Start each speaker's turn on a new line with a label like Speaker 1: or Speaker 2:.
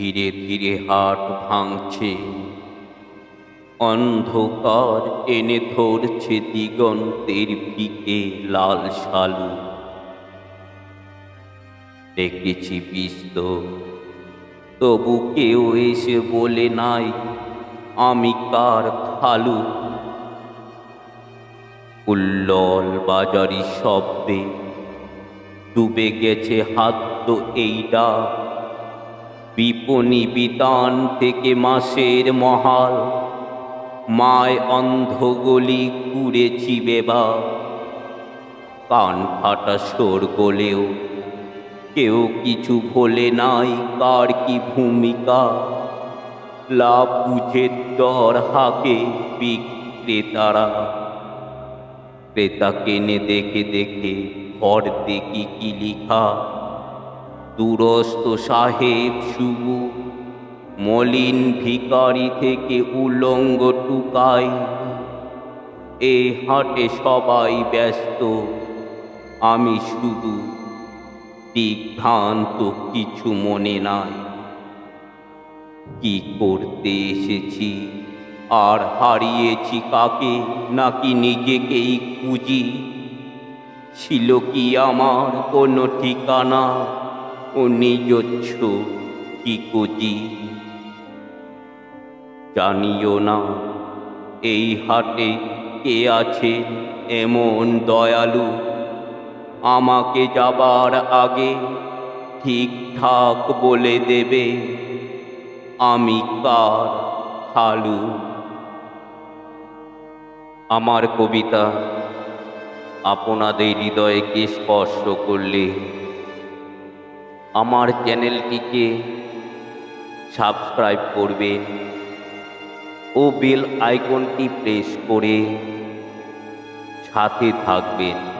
Speaker 1: ধীরে ধীরে হাট ভাঙছে। অন্ধকার এনে ধরছে দিগন্তের ফিকে লাল শালু। দেখেছি বিস্ত তবু কেউ এসে বলে নাই, আমি কার খালু? উল্লল বাজারি শব্দে ডুবে গেছে হাত তো এইটা বিপণী বিতান থেকে মাসের মহাল। মায় অন্ধগলি কুড়েছি বেবা। কান ফাটা সোর গলেও কেউ কিছু ভোলে নাই, কার কি ভূমিকা? লাভ বুঝে দর হাকে বিক্রেতারা। ক্রেতা কেনে দেখে দেখে ঘর দেখি কি লিখা। দুরস্ত সাহেব শুভ, মলিন ভিকারি থেকে উলঙ্গ টুকাই। এ হাটে সবাই ব্যস্ত, আমি শুধু দিগ্ভ্রান্ত কিছু মনে নাই। কি করতে এসেছি? আর হারিয়েছি কাকে? নাকি নিজেকেই খুঁজি? ছিল কি আমার কোনো ঠিকানা? নিজস্ব কি কুজি? জানিও না, এই হাটে কে আছে এমন দয়ালু? আমাকে যাবার আগে ঠিকঠাক বলে দেবে, আমি কার খালু? আমার কবিতা, আপনাদের হৃদয়কে স্পর্শ করলে আমার চ্যানেলটিকে সাবস্ক্রাইব করবেন ও বেল আইকনটি প্রেস করে সাথে থাকবেন।